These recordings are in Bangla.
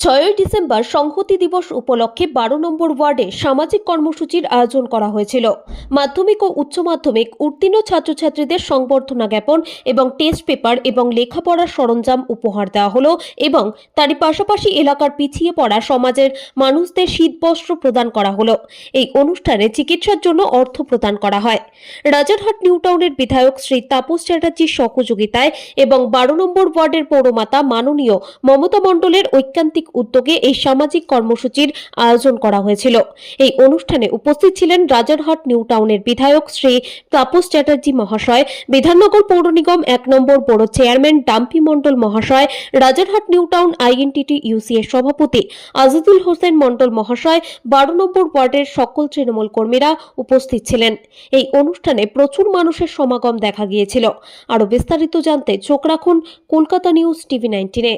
ছয়ই ডিসেম্বর সংহতি দিবস উপলক্ষে বারো নম্বর ওয়ার্ডে সামাজিক কর্মসূচির আয়োজন করা হয়েছিল। মাধ্যমিক ও উচ্চ মাধ্যমিক উত্তীর্ণ ছাত্রছাত্রীদের সংবর্ধনা জ্ঞাপন এবং টেস্ট পেপার এবং লেখাপড়ার সরঞ্জাম উপহার দেওয়া হলো এবং তারই পাশাপাশি এলাকার পিছিয়ে পড়া সমাজের মানুষদের শীতবস্ত্র প্রদান করা হলো। এই অনুষ্ঠানে চিকিৎসার জন্য অর্থ প্রদান করা হয়। রাজারহাট নিউ টাউনের বিধায়ক শ্রী তাপস চ্যাটার্জির সহযোগিতায় এবং বারো নম্বর ওয়ার্ডের পৌরমাতা মাননীয় মমতা মণ্ডলের ঐকান্তিক উদ্যোগে এই সামাজিক কর্মসূচির আয়োজন করা হয়েছিল। এই অনুষ্ঠানে উপস্থিত ছিলেন রাজারহাট নিউ টাউনের বিধায়ক শ্রী তাপস চ্যাটার্জি মহাশয়, বিধাননগর পৌর নিগম এক নম্বর পৌর চেয়ারম্যান ডাম্পি মণ্ডল মহাশয়, Rajarhat new town INTTUC এর সভাপতি আজিদুল হোসেন মণ্ডল মহাশয়, বারো নম্বর ওয়ার্ডের সকল তৃণমূল কর্মীরা উপস্থিত ছিলেন। এই অনুষ্ঠানে প্রচুর মানুষের সমাগম দেখা গিয়েছিল। আরও বিস্তারিত জানতে চোখ রাখুন কলকাতা নিউজ টিভি নাইনটিনে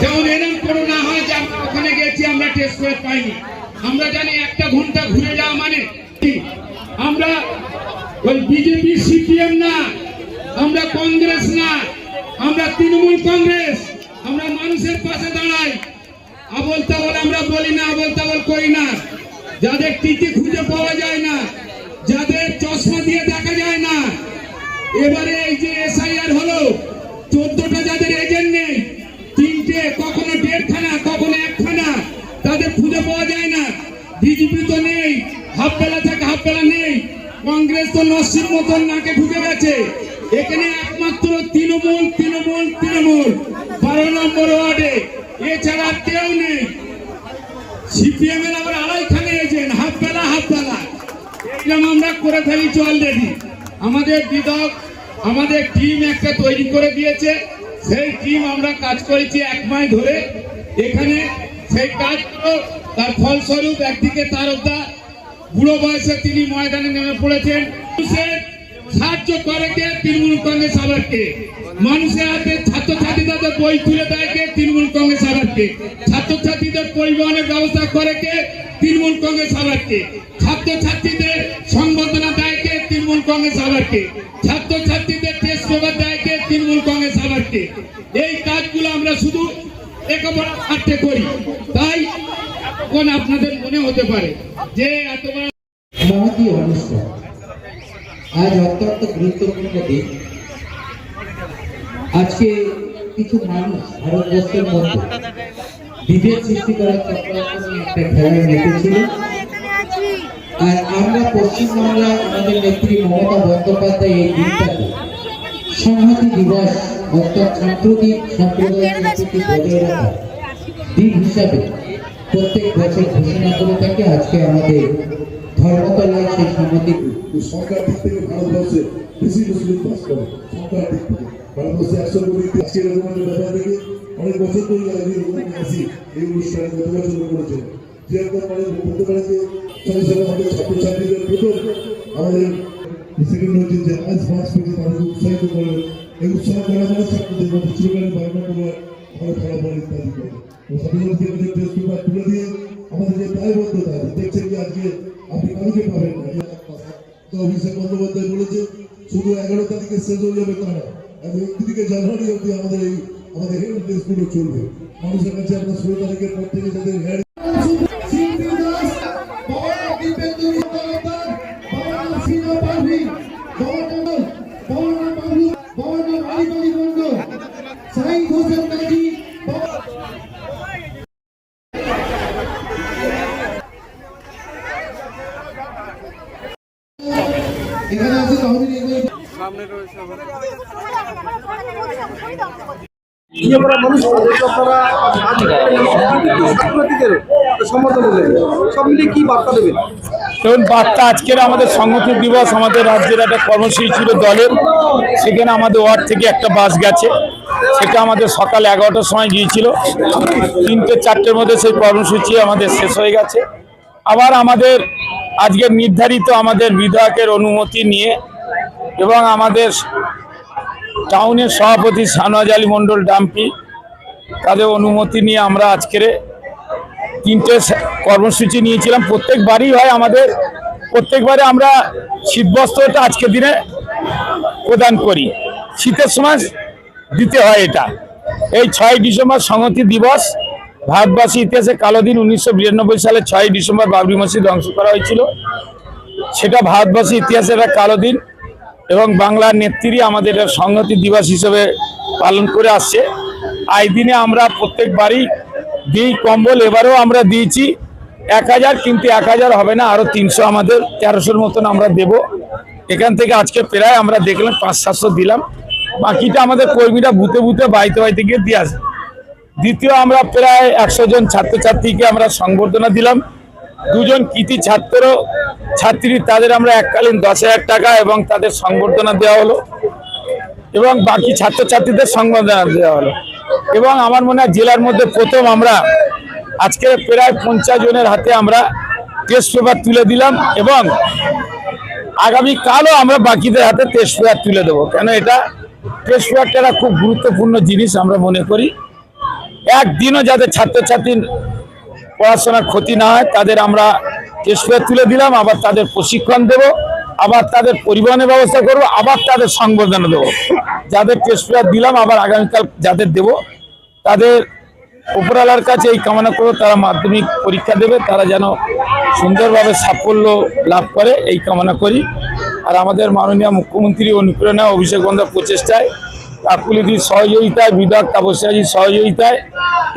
যেমন এরম করে না হয় যে আমরা ওখানে গেছি আমরা টেস্ট করে পাইনি। আমরা জানি একটা ঘণ্টা ঘুরে যাওয়া মানে আমরা ওই বিজেপি, সিপিএম না, আমরা কংগ্রেস না, আমরা তৃণমূল কংগ্রেস, আমরা মানুষের পাশে দাঁড়াই। আবল তাবল আমরা বলি না আবল তাবল করি না। যাদের টিকে খুঁজে পাওয়া যায় না, যাদের চশমা দিয়ে দেখা যায় না। এবারে এই যে এসআইআর হলো চোদ্দটা যাদের এজেন্ট নেই। তিনটে কখনো দেড়খানা, কখনো একখানা। তাদের খুঁজে পাওয়া যায় না। বিজেপি তো নেই হাফ বেলা থেকে হাফ বেলা নেই। কংগ্রেস তো নসির মতন নাকে ঢুকে গেছে। এখানে একমাত্র তৃণমূল তৃণমূল তৃণমূল। বারো নম্বর ওয়ার্ডে। এছাড়া কেউ নেই। সিপিএম এর আবার আড়াইখানে এজেন্ট হাফ বেলা হাফ বেলা এরকম আমরা করে ফেলেছি অলরেডি আমাদের বিধায়ক আমাদের টিম একটা তৈরি করে দিয়েছে। সেই টিম আমরা কাজ করেছি এক মাস ধরে। এখানে সেই কাজ তার ফলস্বরূপ একদিকে তারকদা বুড়ো বয়সে তিনি ময়দানে নেমে পড়েছেন। সাহায্য করে কে? তৃণমূল কংগ্রেস আবারকে মানুষের হাতে ছাত্রছাত্রীদের বই তুলে দেয় কে? তৃণমূল কংগ্রেস আবারকে ছাত্রছাত্রীদের পরিবহনের ব্যবস্থা করে কে? তৃণমূল কংগ্রেস আবারকে ছাত্রছাত্রীদের সংবর্ধনা দেয় কে? তৃণমূল কংগ্রেস আবারকে ছাত্রছাত্রীদের তৃণমূল কংগ্রেস আবারকে এই কাজগুলো আমরা শুধু স্বার্থে করি। তাই এখন আপনাদের মনে হতে পারে যে এত আজ অত্যন্ত গুরুত্বপূর্ণ দিন। আজকে কিছু মানুষ ভারতবর্ষের মধ্যে বিভেদ সৃষ্টি করার চক্রান্ত একটা খেলায় আর আমরা পশ্চিমবাংলা আমাদের নেত্রী মমতা বন্দ্যোপাধ্যায় এই দিনটাকে সংহতি দিবস অর্থাৎ সাম্প্রতিক সম্প্রদায়ের প্রতি বজায় রাখা দিন হিসাবে প্রত্যেক বছর ঘোষণা করে থাকে আজকে আমাদের ধর্মতলায় সেই সংহতি সরকার দিক থেকে ভারতবর্ষে বেশি মুসলিম বাস করে। সরকার দিক থেকে। ভারতবর্ষে একশো কোটি আজকে এরকম একটা ব্যাপার থেকে অনেক বছর ধরে আসি এই অনুষ্ঠানে গত বছর করেছে। যে একদম মানে বলতে পারে যে ছাত্রছাত্রীদের প্রথম আমাদের সেকেন্ড হচ্ছে যে এই মানে মধ্যে টেস্ট পেপার তুলে আমাদের শেষ হয়ে যাবে তা না আমাদের এই আমাদের চলবে মানুষের কাছে আমরা ষোলো তারিখের পর থেকে যাদের হেড এখানে আছে তহবিল এগিয়ে ইয়েপরা মানুষ তাদেরকে আপনারা সাংবাদিকের সমর্থন দিলেন সব মিলিয়ে কি বার্তা দেবেন? দেখুন বার্তা আজকের আমাদের সংহতি দিবস, আমাদের রাজ্যের একটা কর্মসূচি ছিল দলের। সেখানে আমাদের ওয়ার্ড থেকে একটা বাস গেছে। সেটা আমাদের সকাল এগারোটার সময় গিয়েছিল। তিনটে, চারটের মধ্যে সেই কর্মসূচি আমাদের শেষ হয়ে গেছে। আবার আমাদের আজকের নির্ধারিত আমাদের বিধায়কের অনুমতি নিয়ে এবং আমাদের টাউনের সভাপতি শাহনওয়াজ আলী মণ্ডল ডাম্পি তাদের অনুমতি নিয়ে আমরা আজকের তিনটে কর্মসূচি নিয়েছিলাম। প্রত্যেকবারই হয় আমাদের, প্রত্যেকবারে আমরা শীতবস্ত্রটা আজকের দিনে প্রদান করি। শীতের সময় দিতে হয় এটা। এই ছয় ডিসেম্বর সংহতি দিবস। ভারতবাসী ইতিহাসে কালো দিন উনিশশো বিরানব্বই সালে ছয় ডিসেম্বর বাবরি মসজিদ ধ্বংস করা হয়েছিল। সেটা ভারতবাসী ইতিহাসের একটা কালো দিন এবং বাংলার নেত্রী আমাদের সংহতি দিবস হিসেবে পালন করে আসছে। আই দিনে আমরা প্রত্যেকবারই দিই কম্বল এবারেও আমরা দিয়েছি, এক হাজার কিন্তু এক হাজার হবে না, আরও তিনশো আমাদের তেরোশোর মতন আমরা দেব। এখান থেকে আজকে প্রায় আমরা দেখলাম পাঁচ, সাতশো দিলাম। বাকিটা আমাদের কর্মীরা বুথে বুথে বাড়িতে বাড়িতে গিয়ে দিয়ে আসবে দ্বিতীয় আমরা প্রায় একশো জন ছাত্রছাত্রীকে আমরা সংবর্ধনা দিলাম। দুজন কৃতি ছাত্র ছাত্রী, তাদের আমরা এককালীন দশ হাজার টাকা এবং তাদের সংবর্ধনা দেওয়া হলো। এবং বাকি ছাত্রছাত্রীদের সংবর্ধনা দেওয়া হলো। এবং আমার মনে হয় জেলার মধ্যে প্রথম আমরা আজকে প্রায় পঞ্চাশ জনের হাতে আমরা টেস্ট পেপার তুলে দিলাম এবং আগামী কালও আমরা বাকিদের হাতে টেস্ট পেপার তুলে দেবো। কেন এটা টেস্ট পেপারটা একটা খুব গুরুত্বপূর্ণ জিনিস আমরা মনে করি। একদিনও যাতে ছাত্রছাত্রীর পড়াশোনার ক্ষতি না হয়, তাদের আমরা টেস্ট পেপার তুলে দিলাম, আবার তাদের প্রশিক্ষণ দেব, আবার তাদের পরিবহনের ব্যবস্থা করব, আবার তাদের সংবর্ধনা দেবো। যাদের টেস্ট পেপার দিলাম, আবার আগামীকাল যাদের দেব তাদের উপরওয়ালার কাছে এই কামনা করব তারা মাধ্যমিক পরীক্ষা দেবে, তারা যেন সুন্দরভাবে সাফল্য লাভ করে, এই কামনা করি। আর আমাদের মাননীয় মুখ্যমন্ত্রী অনুপ্রেরণা অভিষেক বন্দ্যোপাধ্যায় প্রচেষ্টায় কাকুলিদির সহযোগিতায়, বিধায়ক তাপস্যাজির সহযোগিতায়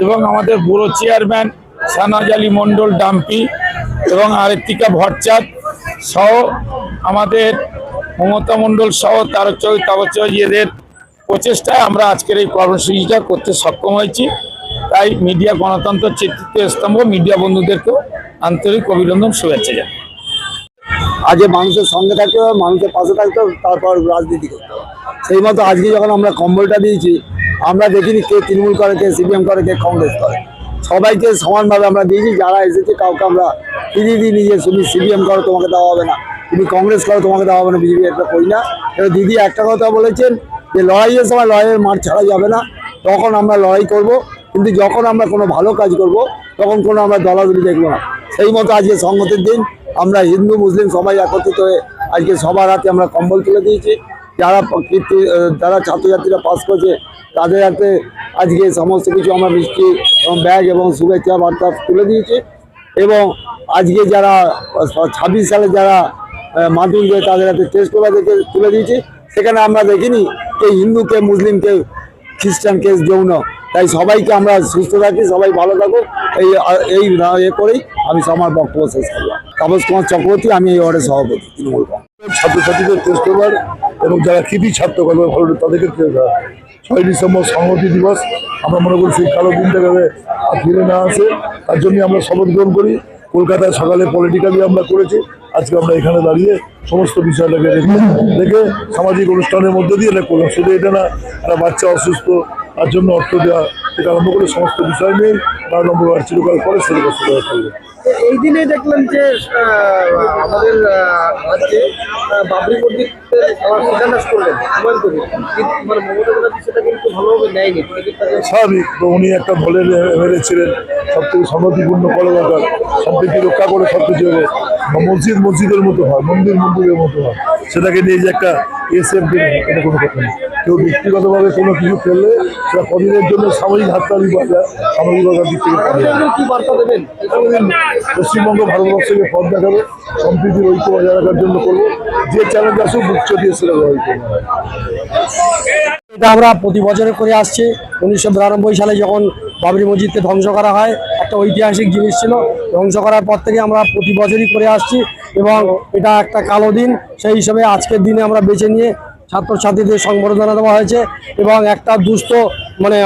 এবং আমাদের বুড়ো চেয়ারম্যান সানাজ আলী মণ্ডল ডাম্পি এবং আরেকটিকা ভট্টাচার্য সহ আমাদের মমতা মণ্ডল সহ তারকচৌধুরী তাপস্যাজি এদের প্রচেষ্টায় আমরা আজকের এই কর্মসূচিটা করতে সক্ষম হয়েছি। তাই মিডিয়া গণতন্ত্র চিত্রিত স্তম্ভ, মিডিয়া বন্ধুদেরকেও আন্তরিক অভিনন্দন, শুভেচ্ছা জানাই। আগে মানুষের সঙ্গে থাকতে হবে, মানুষের পাশে থাকতে হবে, তারপর রাজনীতি করতে হবে। সেই মতো আজকে যখন আমরা কম্বলটা দিয়েছি, আমরা দেখিনি কে তৃণমূল করে, কে সিপিএম করে, কে কংগ্রেস করে। সবাইকে সমানভাবে আমরা দিয়েছি, যারা এসেছে, কাউকে আমরা দিদি দিই নিজে তুমি সিপিএম করো, তোমাকে দেওয়া হবে না। তুমি কংগ্রেস করো, তোমাকে দেওয়া হবে না, বিজেপি একটা করি না। এবার দিদি একটা কথা বলেছেন যে লড়াইয়ের সময় লড়াইয়ের মাঠ ছাড়া যাবে না, তখন আমরা লড়াই করব। কিন্তু যখন আমরা কোনো ভালো কাজ করব, তখন কোনো আমরা দলাদলি দেখব না। সেই মতো আজকে সংগতির দিন। আমরা হিন্দু, মুসলিম সবাই একত্রিত হয়ে আজকে সবার হাতে আমরা কম্বল তুলে দিয়েছি। যারা কীর্তি- যারা ছাত্রছাত্রীরা পাস করছে, তাদের হাতে আজকে সমস্ত কিছু আমরা মিষ্টি এবং ব্যাগ এবং শুভেচ্ছা বার্তা তুলে দিয়েছি। এবং আজকে যারা ছাব্বিশ সালে যারা মাধ্যমিক তাদের হাতে টেস্ট পেপার তুলে দিয়েছি। সেখানে আমরা দেখিনি কে হিন্দু কে মুসলিম কে খ্রিস্টান কেস যৌন। তাই সবাইকে আমরা সুস্থ থাকি, সবাই ভালো থাকুক। এই এই এ করেই আমি আমার বক্তব্য শেষ করলাম। তাপস কুমার চক্রবর্তী, আমি এই ওয়ার্ডের সভাপতি, তৃণমূল ছাত্রছাত্রীদের টেস্ট পেপার এবং যারা কৃতি ছাত্র করবে ভালো তাদেরকে। ছয় ডিসেম্বর সংহতি দিবস। আমরা মনে করি সেই কালো দিনটাকে আর ফিরে না আসে, তার জন্য আমরা শপথ গ্রহণ করি। কলকাতায় সকালে পলিটিক্যালি আমরা করেছি, আজকে আমরা এখানে দাঁড়িয়ে সমস্ত বিষয়টাকে রেখে রেখে সামাজিক অনুষ্ঠানের মধ্যে দিয়ে এটা করলাম শুধু এটা না, একটা বাচ্চা অসুস্থ, তার জন্য অর্থ দেওয়া এটা আরম্ভ করে সমস্ত বিষয় নিয়ে বারো নম্বর ওয়ার্ড চিরকাল করে সেটা করতে করবে এই দিনে দেখলাম যে আমাদের রাজ্যে বাবরি মসজিদের শিলান্যাস করলেন মানে মমতা ব্যানার্জি সেটা কিন্তু ভালোভাবে নেয়নি তিনি কিন্তু তাকে স্বাভাবিক তো উনি একটা দলের এমএলএ ছিলেন থেকে সম্প্রীতি রক্ষা করে সব কিছু হবে মসজিদ মসজিদের মতো হয় মন্দির মন্দিরের মতো হয়। সেটাকে নিয়ে যে একটা এসএফ এটা কোনো কথা নেই। কেউ ব্যক্তিগতভাবে কোনো কিছু ফেললে সেটা কদিনের জন্য সাময়িক হাততালি যায় সামাজিকতার দিক থেকে কি বার্তা দেবেন? পশ্চিমবঙ্গ ভারতবর্ষকে পথ দেখাবে সম্প্রীতির ঐক্য বজায় রাখার জন্য করব। যে চ্যালেঞ্জ আসুক বুক চটিয়ে সেটা করব। এটা আমরা প্রতি বছরে করে আসছি। উনিশশো বিরানব্বই সালে যখন বাবরি মসজিদকে ধ্বংস করা হয় একটা ঐতিহাসিক জিনিস ছিল। ধ্বংস করার পর থেকে আমরা প্রতি বছরই করে আসছি এবং এটা একটা কালো দিন। সেই হিসেবে আজকের দিনে আমরা বেছে নিয়ে ছাত্রছাত্রীদের সংবর্ধনা দেওয়া হয়েছে এবং একটা দুস্থ মানে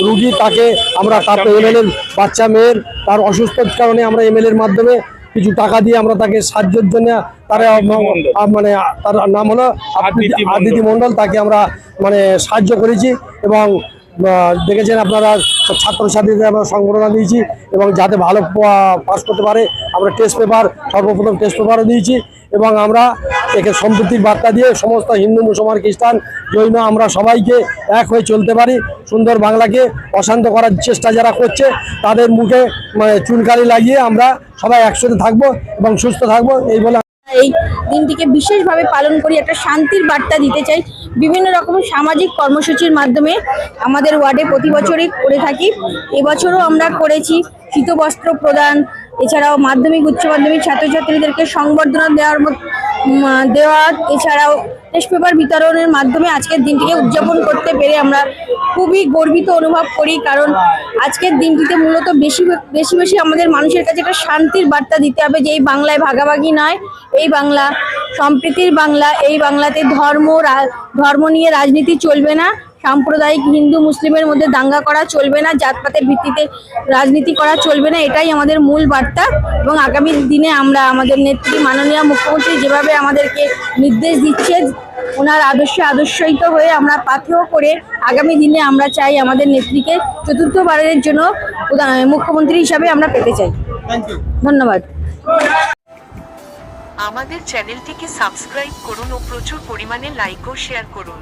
রুগী তাকে আমরা তার এমএলএর বাচ্চা মেয়ের তার অসুস্থতার কারণে আমরা এমএলএর মাধ্যমে কিছু টাকা দিয়ে আমরা তাকে সাহায্যের জন্য তার মানে তার নাম হলো আদিতি। মণ্ডল তাকে আমরা মানে সাহায্য করেছি এবং দেখেছেন আপনারা ছাত্রছাত্রীদের আমরা সংবর্ধনা দিয়েছি এবং যাতে ভালো পাস করতে পারে আমরা টেস্ট পেপার সর্বপ্রথম টেস্ট পেপারও দিয়েছি এবং আমরা একে সম্প্রীতির বার্তা দিয়ে সমস্ত হিন্দু, মুসলমান, খ্রিস্টান, জৈন, আমরা সবাইকে এক হয়ে চলতে পারি। সুন্দর বাংলাকে অশান্ত করার চেষ্টা যারা করছে, তাদের মুখে মানে চুনকালি লাগিয়ে আমরা সবাই একসাথে থাকব এবং সুস্থ থাকব, এই বলে এই দিনটিকে বিশেষভাবে পালন করি, একটা শান্তির বার্তা দিতে চাই। বিভিন্ন রকমের সামাজিক কর্মসূচির মাধ্যমে আমাদের ওয়ার্ডে প্রতি বছরই করে থাকি। এবছরও আমরা করেছি, শীতবস্ত্র প্রদান এছাড়াও মাধ্যমিক, উচ্চ মাধ্যমিক ছাত্রছাত্রীদেরকে সংবর্ধনা দেওয়ার দেওয়া এছাড়াও টেস্ট পেপার বিতরণের মাধ্যমে আজকের দিনটিকে উদযাপন করতে পেরে আমরা খুবই গর্বিত অনুভব করি। কারণ আজকের দিনটিতে মূলত বেশি বেশি বেশি আমাদের মানুষের কাছে একটা শান্তির বার্তা দিতে হবে যে এই বাংলায় ভাগাভাগি নয়, এই বাংলা সম্প্রীতির বাংলা, এই বাংলাতে ধর্ম ধর্ম নিয়ে রাজনীতি চলবে না। সাম্প্রদায়িক হিন্দু মুসলিমের মধ্যে দাঙ্গা করা চলবে না জাতপাতের ভিত্তিতে রাজনীতি করা চলবে না এটাই আমাদের মূল বার্তা। এবং আগামী দিনে আমরা আমাদের নেত্রী মাননীয় মুখ্যমন্ত্রী যেভাবে আমাদেরকে নির্দেশ দিচ্ছে ওনার আদর্শে আদর্শিত হয়ে আমরা পাথেয় করে আগামী দিনে আমরা চাই আমাদের নেত্রীকে চতুর্থবারের জন্য প্রধান- মুখ্যমন্ত্রী হিসাবে আমরা পেতে চাই। ধন্যবাদ। আমাদের চ্যানেলটিকে সাবস্ক্রাইব করুন ও প্রচুর পরিমাণে লাইক ও শেয়ার করুন।